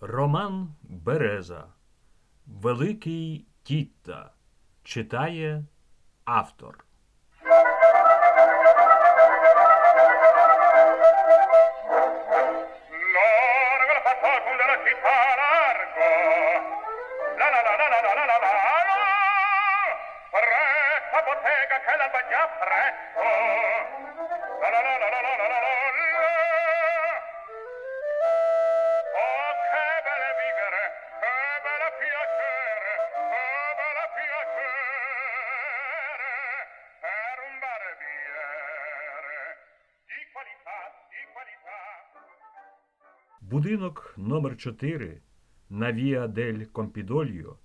Роман Береза Великий Тітта читає автор. Будинок номер 4 на Віа дель Компідольо,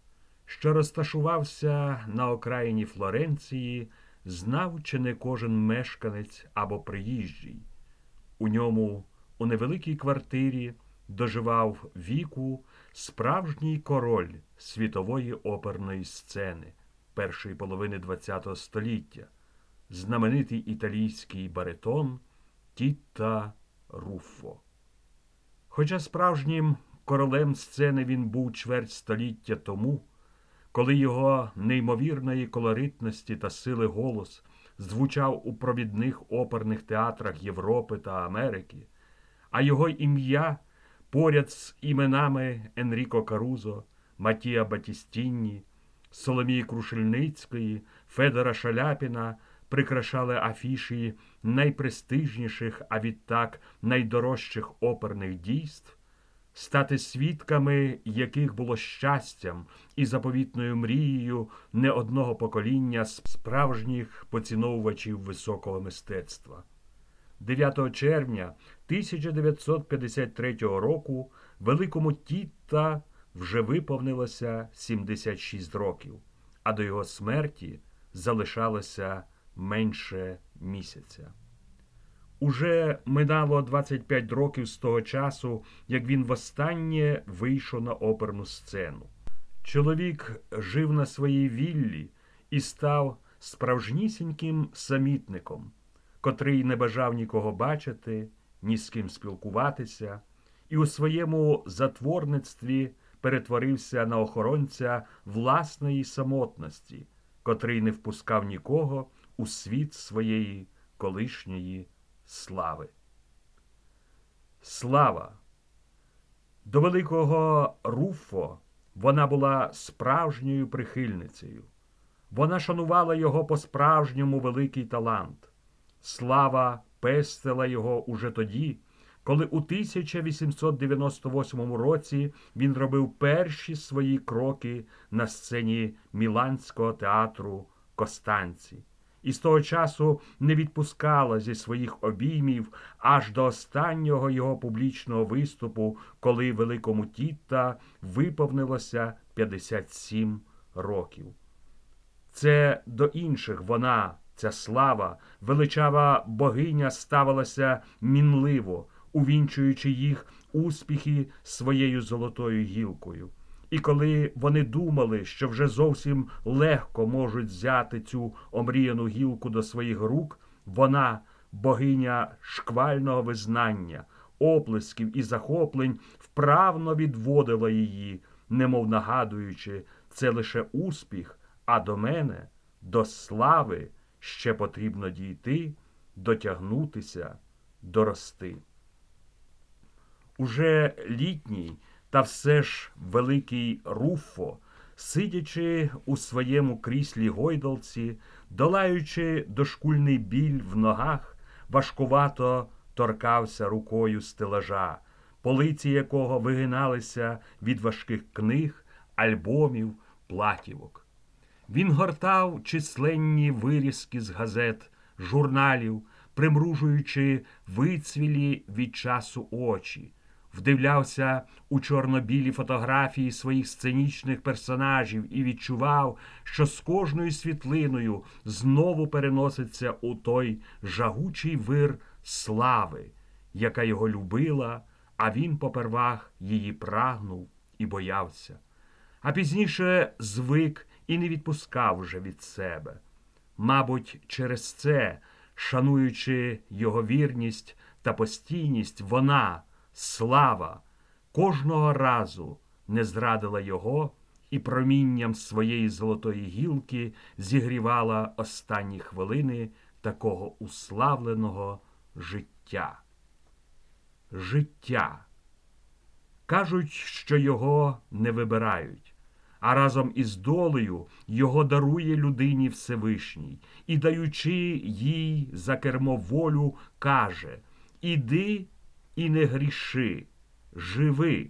що розташувався на окраїні Флоренції, знав чи не кожен мешканець або приїжджий. У ньому, у невеликій квартирі, доживав віку справжній король світової оперної сцени першої половини ХХ століття, знаменитий італійський баритон Тітта Руффо. Хоча справжнім королем сцени він був чверть століття тому, коли його неймовірної колоритності та сили голос звучав у провідних оперних театрах Європи та Америки, а його ім'я поряд з іменами Енріко Карузо, Матія Батістінні, Соломії Крушельницької, Федора Шаляпіна прикрашали афіші найпрестижніших, а відтак найдорожчих оперних дійств, стати свідками яких було щастям і заповітною мрією не одного покоління справжніх поціновувачів високого мистецтва. 9 червня 1953 року великому Тітта вже виповнилося 76 років, а до його смерті залишалося менше місяця. Уже минало 25 років з того часу, як він востаннє вийшов на оперну сцену. Чоловік жив на своїй віллі і став справжнісіньким самітником, котрий не бажав нікого бачити, ні з ким спілкуватися, і у своєму затворництві перетворився на охоронця власної самотності, котрий не впускав нікого у світ своєї колишньої слави. Слава! До великого Руфо вона була справжньою прихильницею. Вона шанувала його по-справжньому великий талант. Слава пестила його уже тоді, коли у 1898 році він робив перші свої кроки на сцені Міланського театру Костанці і з того часу не відпускала зі своїх обіймів аж до останнього його публічного виступу, коли великому Тітта виповнилося 57 років. Це до інших вона, ця слава, величава богиня ставилася мінливо, увінчуючи їх успіхи своєю золотою гілкою. І коли вони думали, що вже зовсім легко можуть взяти цю омріяну гілку до своїх рук, вона, богиня шквального визнання, оплесків і захоплень, вправно відводила її, немов нагадуючи, це лише успіх, а до мене, до слави, ще потрібно дійти, дотягнутися, дорости. Уже літній. Та все ж великий Руффо, сидячи у своєму кріслі гойдалці, долаючи дошкульний біль в ногах, важкувато торкався рукою стелажа, полиці якого вигиналися від важких книг, альбомів, платівок. Він гортав численні вирізки з газет, журналів, примружуючи вицвілі від часу очі вдивлявся у чорно-білі фотографії своїх сценічних персонажів і відчував, що з кожною світлиною знову переноситься у той жагучий вир слави, яка його любила, а він попервах її прагнув і боявся. А пізніше звик і не відпускав вже від себе. Мабуть, через це, шануючи його вірність та постійність, вона слава, кожного разу не зрадила його і промінням своєї золотої гілки зігрівала останні хвилини такого уславленого життя. Життя. Кажуть, що його не вибирають, а разом із долею його дарує людині Всевишній і, даючи їй за кермо волю, каже: Іди і не гріши, живи.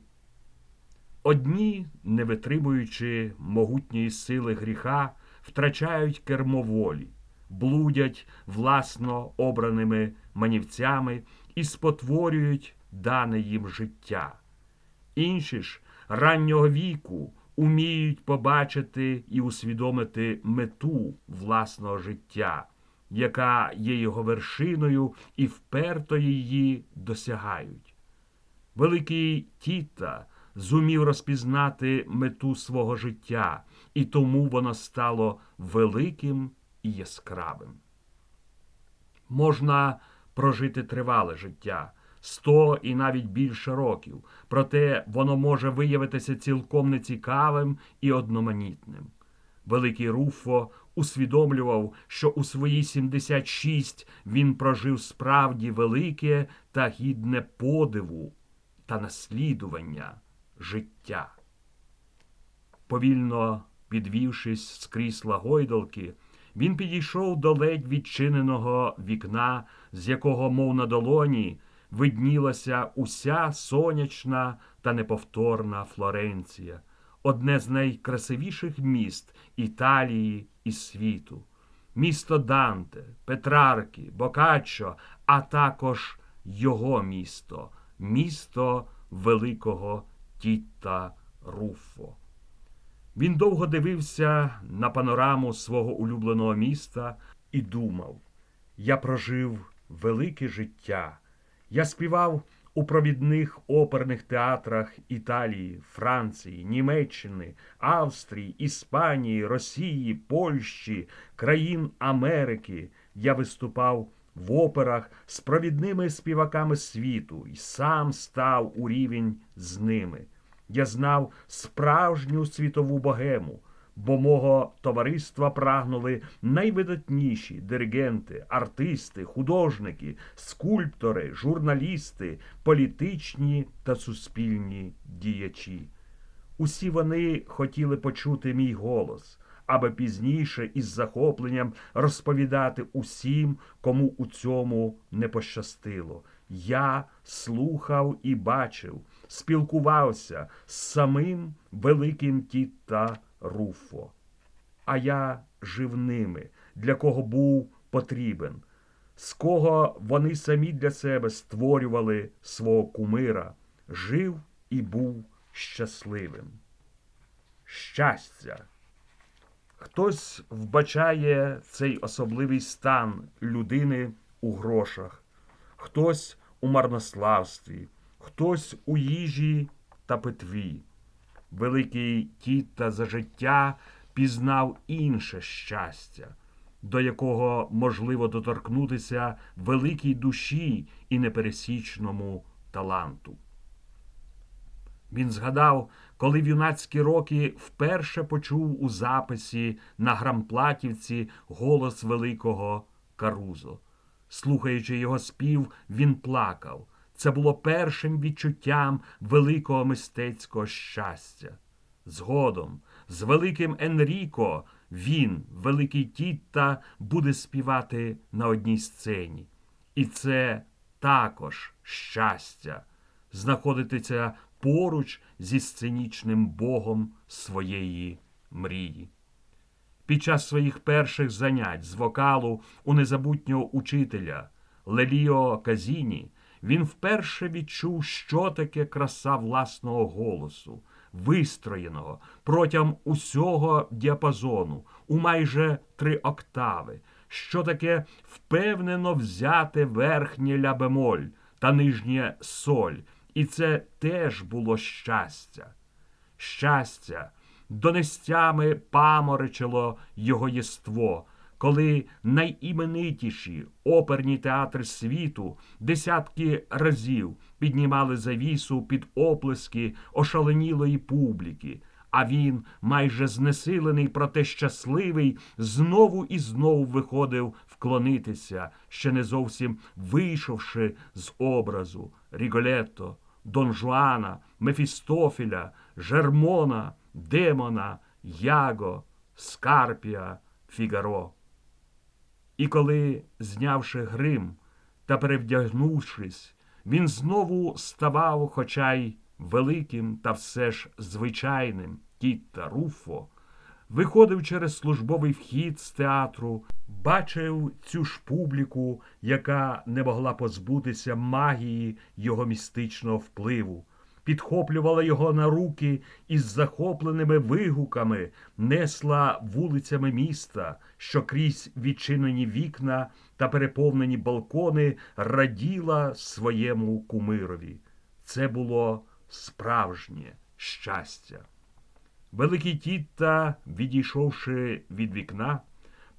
Одні, не витримуючи могутньої сили гріха, втрачають кермо волі, блудять власно обраними манівцями і спотворюють дане їм життя. Інші ж раннього віку уміють побачити і усвідомити мету власного життя, яка є його вершиною, і вперто її досягають. Великий Тіта зумів розпізнати мету свого життя, і тому воно стало великим і яскравим. Можна прожити тривале життя, сто і навіть більше років, проте воно може виявитися цілком нецікавим і одноманітним. Великий Руфо усвідомлював, що у свої 76 він прожив справді велике та гідне подиву та наслідування життя. Повільно підвівшись з крісла гойдалки, він підійшов до ледь відчиненого вікна, з якого, мов на долоні, виднілася уся сонячна та неповторна Флоренція, одне з найкрасивіших міст Італії і світу, місто Данте, Петрарки, Бокаччо, а також його місто, місто великого Тіта Руффо. Він довго дивився на панораму свого улюбленого міста і думав: я прожив велике життя. Я співав у провідних оперних театрах Італії, Франції, Німеччини, Австрії, Іспанії, Росії, Польщі, країн Америки. Я виступав в операх з провідними співаками світу і сам став у рівень з ними. Я знав справжню світову богему, бо мого товариства прагнули найвидатніші диригенти, артисти, художники, скульптори, журналісти, політичні та суспільні діячі. Усі вони хотіли почути мій голос, аби пізніше із захопленням розповідати усім, кому у цьому не пощастило. Я слухав і бачив, спілкувався з самим великим Тіта Руфо. А я жив ними, для кого був потрібен, з кого вони самі для себе створювали свого кумира, жив і був щасливим. Щастя. Хтось вбачає цей особливий стан людини у грошах, хтось у марнославстві, хтось у їжі та питві. Великий Тіта за життя пізнав інше щастя, до якого можливо доторкнутися великій душі і непересічному таланту. Він згадав, коли в юнацькі роки вперше почув у записі на Грамплатівці голос великого Карузо. Слухаючи його спів, він плакав. Це було першим відчуттям великого мистецького щастя. Згодом, з великим Енріко, він, великий Тітта, буде співати на одній сцені. І це також щастя знаходитися поруч зі сценічним богом своєї мрії. Під час своїх перших занять з вокалу у незабутнього учителя Леліо Казіні він вперше відчув, що таке краса власного голосу, вистроєного протягом усього діапазону у майже три октави, що таке впевнено взяте верхнє ля-бемоль та нижнє соль, і це теж було щастя. Щастя, донестями паморочило його єство, коли найіменитіші оперні театри світу десятки разів піднімали завісу під оплески ошаленілої публіки, а він, майже знесилений, проте щасливий, знову і знову виходив вклонитися, ще не зовсім вийшовши з образу Ріголетто, Дон Жуана, Мефістофіля, Жермона, Демона, Яго, Скарпія, Фігаро. І коли, знявши грим та перевдягнувшись, він знову ставав, хоча й великим та все ж звичайним Тітта Руфо, виходив через службовий вхід з театру, бачив цю ж публіку, яка не могла позбутися магії його містичного впливу, підхоплювала його на руки і з захопленими вигуками несла вулицями міста, що крізь відчинені вікна та переповнені балкони раділа своєму кумирові. Це було справжнє щастя. Великий Тітта, відійшовши від вікна,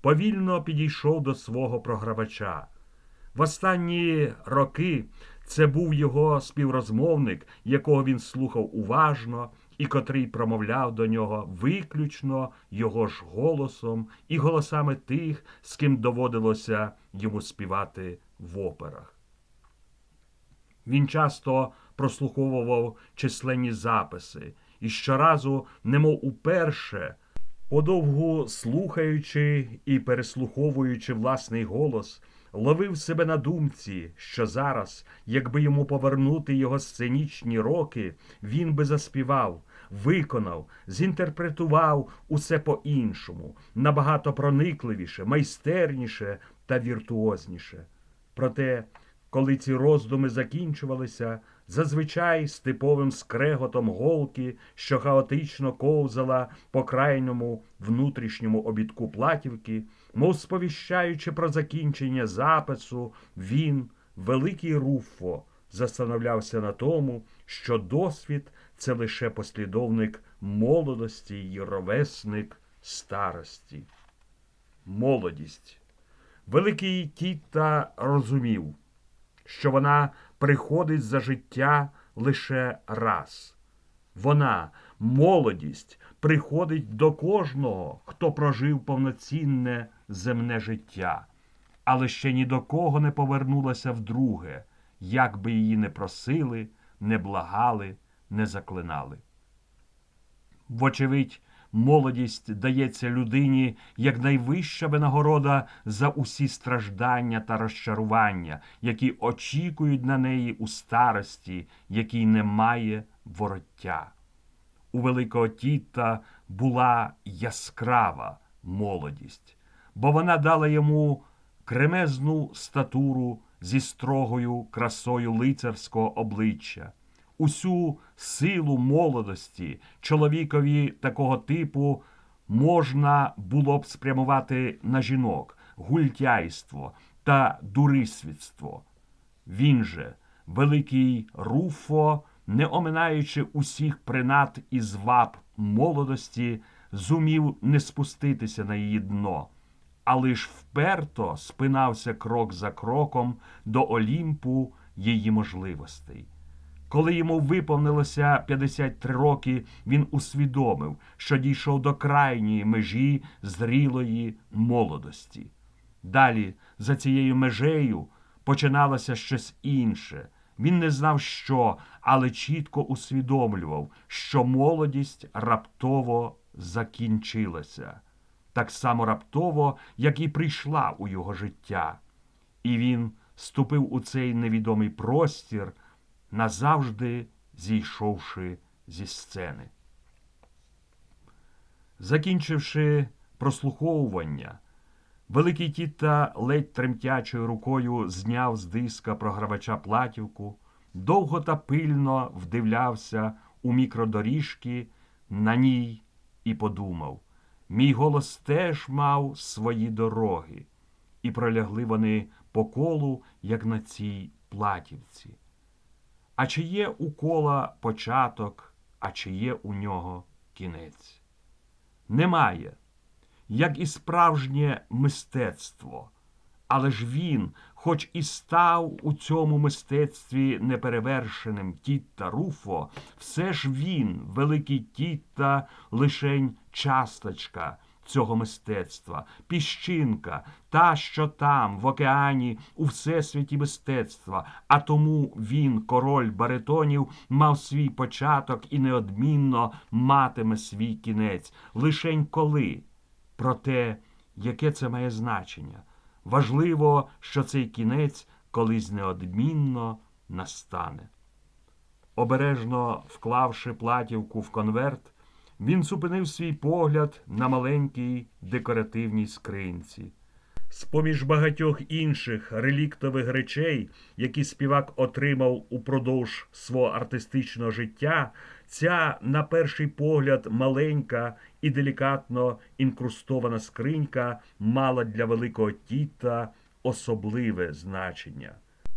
повільно підійшов до свого програвача. В останні роки це був його співрозмовник, якого він слухав уважно і котрий промовляв до нього виключно його ж голосом і голосами тих, з ким доводилося йому співати в операх. Він часто прослуховував численні записи і щоразу, немов уперше, подовгу слухаючи і переслуховуючи власний голос, ловив себе на думці, що зараз, якби йому повернути його сценічні роки, він би заспівав, виконав, зінтерпретував усе по-іншому, набагато проникливіше, майстерніше та віртуозніше. Проте, коли ці роздуми закінчувалися, зазвичай з типовим скреготом голки, що хаотично ковзала по крайньому внутрішньому обідку платівки, мов сповіщаючи про закінчення запису, він, великий Руфо, застановлявся на тому, що досвід це лише послідовник молодості й ровесник старості. Молодість. Великий Тіта розумів, що вона приходить за життя лише раз. Вона, молодість, приходить до кожного, хто прожив повноцінне земне життя, але ще ні до кого не повернулася вдруге, як би її не просили, не благали, не заклинали. Вочевидь, молодість дається людині як найвища винагорода за усі страждання та розчарування, які очікують на неї у старості, якій немає вороття. У великого Тіта була яскрава молодість, бо вона дала йому кремезну статуру зі строгою красою лицарського обличчя усю силу молодості чоловікові такого типу можна було б спрямувати на жінок, гультяйство та дурисвітство. Він же, великий Руфо, не оминаючи усіх принад і зваб молодості, зумів не спуститися на її дно, а лиш вперто спинався крок за кроком до Олімпу її можливостей. Коли йому виповнилося 53 роки, він усвідомив, що дійшов до крайньої межі зрілої молодості. Далі, за цією межею, починалося щось інше. Він не знав, що, але чітко усвідомлював, що молодість раптово закінчилася, так само раптово, як і прийшла у його життя. І він ступив у цей невідомий простір назавжди зійшовши зі сцени. Закінчивши прослуховування, великий тіта ледь тремтячою рукою зняв з диска програвача платівку, довго та пильно вдивлявся у мікродоріжки на ній і подумав мій голос теж мав свої дороги, і пролягли вони по колу, як на цій платівці. А чи є у кола початок, а чи є у нього кінець? Немає, як і справжнє мистецтво. Але ж він, хоч і став у цьому мистецтві неперевершеним Тітта Руфо, все ж він, великий Тітта, лишень часточка цього мистецтва, піщинка, та, що там, в океані, у всесвіті мистецтва, а тому він, король баритонів, мав свій початок і неодмінно матиме свій кінець. Лишень коли. Проте, яке це має значення? Важливо, що цей кінець колись неодмінно настане. Обережно вклавши платівку в конверт, він зупинив свій погляд на маленькій декоративній скринці. З-поміж багатьох інших реліктових речей, які співак отримав упродовж свого артистичного життя, ця, на перший погляд, маленька і делікатно інкрустована скринька мала для великого тіта особливе значення.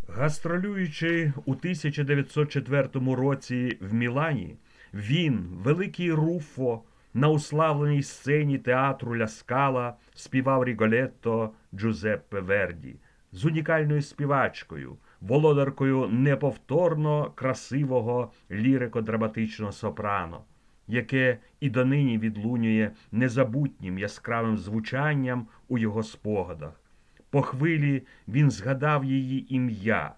Гастролюючи у 1904 році в Мілані, він, великий Руфо, на уславленій сцені театру Ля Скала співав Ріголетто Джузеппе Верді з унікальною співачкою, володаркою неповторно красивого лірико-драматичного сопрано, яке і донині відлунює незабутнім яскравим звучанням у його спогадах. По хвилі він згадав її ім'я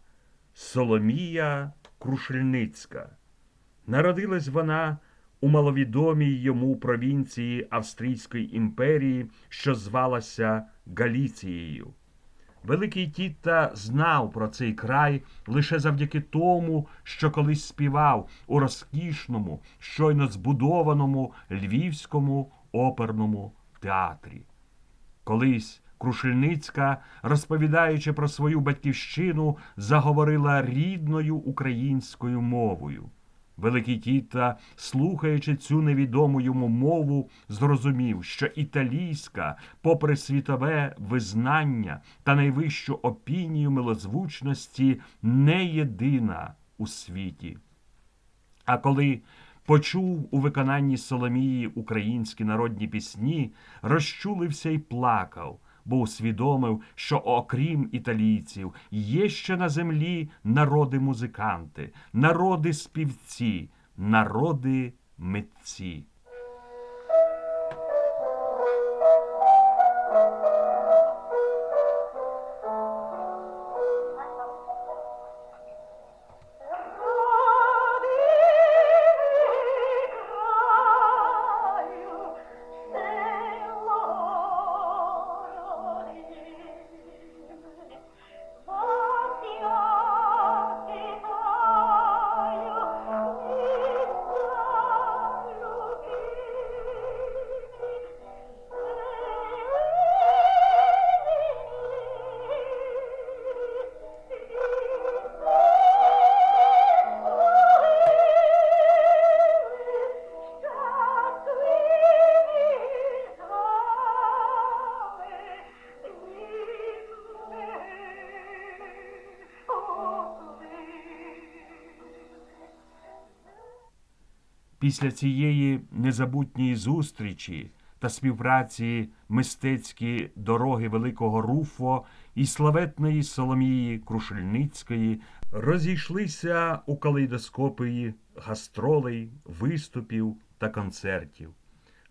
Соломія Крушельницька. Народилась вона у маловідомій йому провінції Австрійської імперії, що звалася Галіцією. Великий Тітта знав про цей край лише завдяки тому, що колись співав у розкішному, щойно збудованому львівському оперному театрі. Колись Крушельницька, розповідаючи про свою батьківщину, заговорила рідною українською мовою. Великий Тіта, слухаючи цю невідому йому мову, зрозумів, що італійська, попри світове визнання та найвищу опінію милозвучності, не єдина у світі. А коли почув у виконанні Соломії українські народні пісні, розчулився й плакав, бо усвідомив, що окрім італійців є ще на землі народи музиканти, народи співці, народи митці. Після цієї незабутньої зустрічі та співпраці мистецькі дороги Великого Руфо і славетної Соломії Крушельницької розійшлися у калейдоскопії гастролей, виступів та концертів.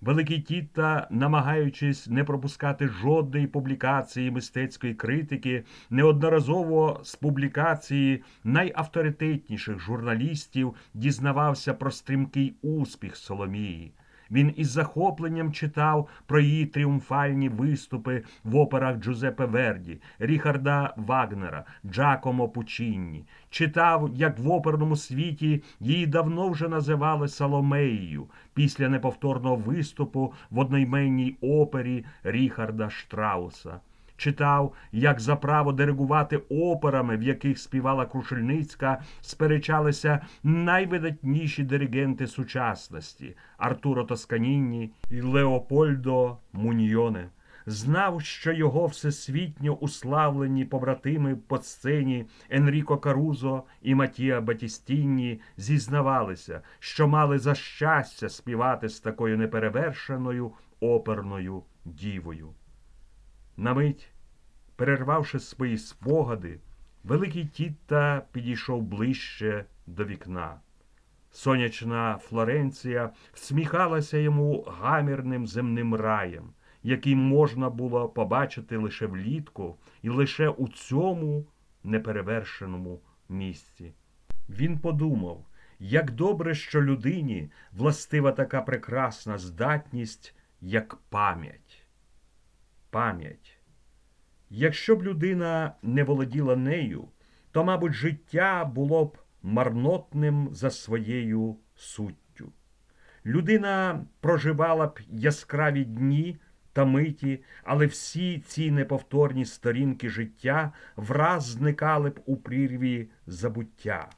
Великий Тіта, намагаючись не пропускати жодної публікації мистецької критики, неодноразово з публікації найавторитетніших журналістів дізнавався про стрімкий успіх Соломії. Він із захопленням читав про її тріумфальні виступи в операх Джузепе Верді, Ріхарда Вагнера, Джакомо Пучінні. Читав, як в оперному світі її давно вже називали Соломеєю після неповторного виступу в одноіменній опері Ріхарда Штрауса. Читав, як за право диригувати операми, в яких співала Крушельницька, сперечалися найвидатніші диригенти сучасності Артуро Тосканінні і Леопольдо Муньйоне. Знав, що його всесвітньо уславлені побратими по сцені Енріко Карузо і Матія Батістінні зізнавалися, що мали за щастя співати з такою неперевершеною оперною дівою. На мить перервавши свої спогади, великий Тітта підійшов ближче до вікна. Сонячна Флоренція всміхалася йому гамірним земним раєм, який можна було побачити лише влітку і лише у цьому неперевершеному місці. Він подумав, як добре, що людині властива така прекрасна здатність, як пам'ять. Пам'ять. Якщо б людина не володіла нею, то, мабуть, життя було б марнотним за своєю суттю. Людина проживала б яскраві дні та миті, але всі ці неповторні сторінки життя враз зникали б у прірві забуття.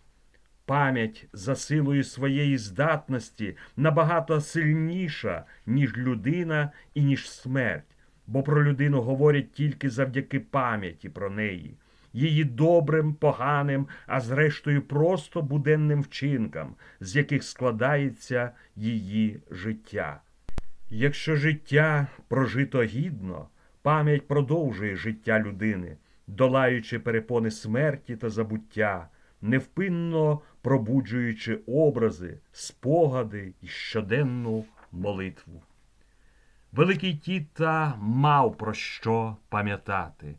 Пам'ять за силою своєї здатності набагато сильніша, ніж людина і ніж смерть, бо про людину говорять тільки завдяки пам'яті про неї, її добрим, поганим, а зрештою просто буденним вчинкам, з яких складається її життя. Якщо життя прожито гідно, пам'ять продовжує життя людини, долаючи перепони смерті та забуття, невпинно пробуджуючи образи, спогади і щоденну молитву. Великий Тіта мав про що пам'ятати.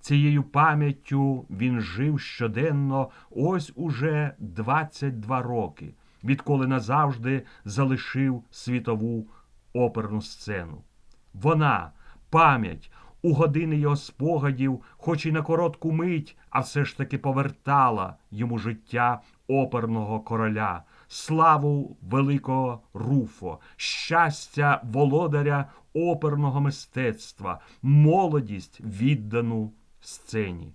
Цією пам'яттю він жив щоденно ось уже 22 роки, відколи назавжди залишив світову оперну сцену. Вона, пам'ять, у години його спогадів, хоч і на коротку мить, а все ж таки повертала йому життя оперного короля, славу великого Руфо, щастя володаря оперного мистецтва, молодість віддану сцені.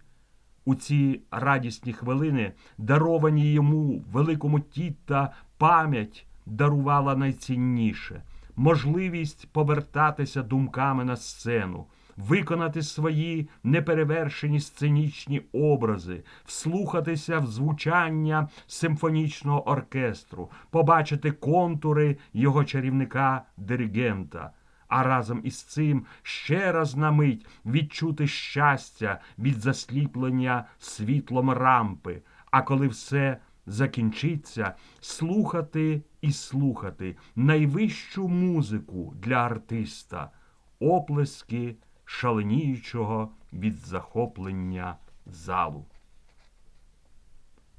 У ці радісні хвилини, даровані йому великому Тітта, пам'ять дарувала найцінніше можливість повертатися думками на сцену, виконати свої неперевершені сценічні образи, вслухатися в звучання симфонічного оркестру, побачити контури його чарівника-диригента. А разом із цим ще раз на мить відчути щастя від засліплення світлом рампи. А коли все закінчиться, слухати і слухати найвищу музику для артиста, оплески шаленіючого від захоплення залу.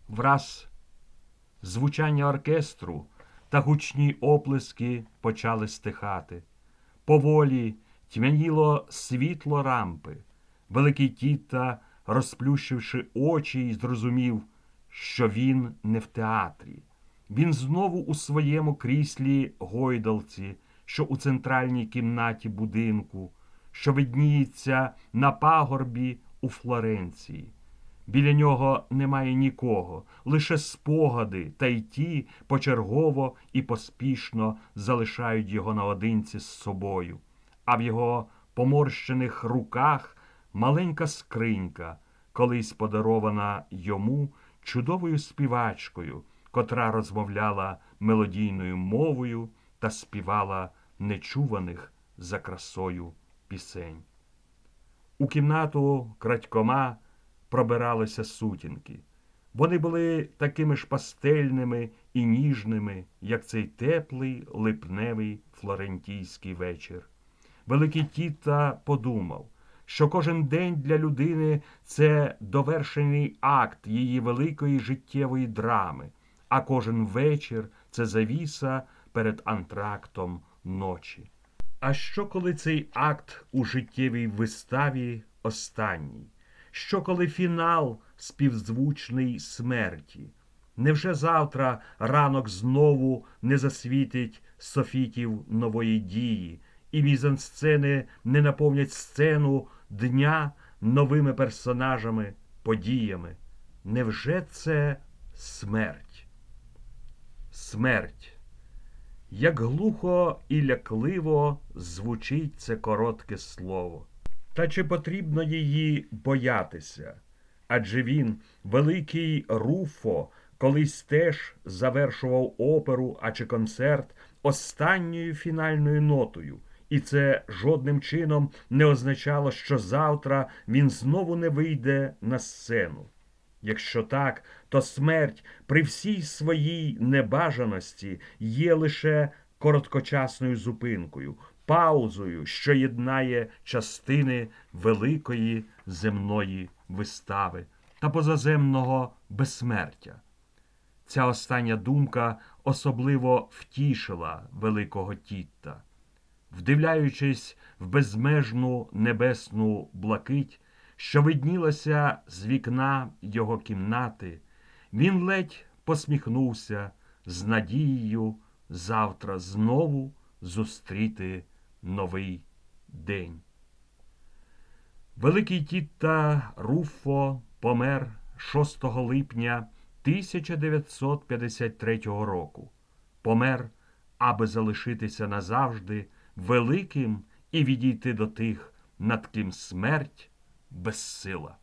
Враз звучання оркестру та гучні оплески почали стихати. Поволі тьмяніло світло рампи. Великий Тіта, розплющивши очі, й зрозумів, що він не в театрі. Він знову у своєму кріслі гойдалці, що у центральній кімнаті будинку, що видніється на пагорбі у Флоренції. Біля нього немає нікого, лише спогади, та й ті почергово і поспішно залишають його наодинці з собою, а в його поморщених руках маленька скринька, колись подарована йому чудовою співачкою, котра розмовляла мелодійною мовою та співала нечуваних за красою пісень. У кімнату крадькома пробиралися сутінки. Вони були такими ж пастельними і ніжними, як цей теплий липневий флорентійський вечір. Великий Тіта подумав, що кожен день для людини це довершений акт її великої життєвої драми, а кожен вечір це завіса перед антрактом ночі. А що коли цей акт у життєвій виставі останній? Що коли фінал співзвучний смерті? Невже завтра ранок знову не засвітить софітів нової дії, і мізансцени не наповнять сцену дня новими персонажами, подіями? Невже це смерть? Смерть. Як глухо і лякливо звучить це коротке слово. Та чи потрібно її боятися? Адже він, великий Руфо, колись теж завершував оперу а чи концерт останньою фінальною нотою, І це жодним чином не означало, що завтра він знову не вийде на сцену. Якщо так, то смерть при всій своїй небажаності є лише короткочасною зупинкою, паузою, що єднає частини великої земної вистави та позаземного безсмертя. Ця остання думка особливо втішила великого Тітта. Вдивляючись в безмежну небесну блакить, що виднілася з вікна його кімнати, він ледь посміхнувся з надією завтра знову зустріти новий день. Великий Тітта Руффо помер 6 липня 1953 року. Помер, аби залишитися назавжди великим і відійти до тих, над ким смерть Bacila.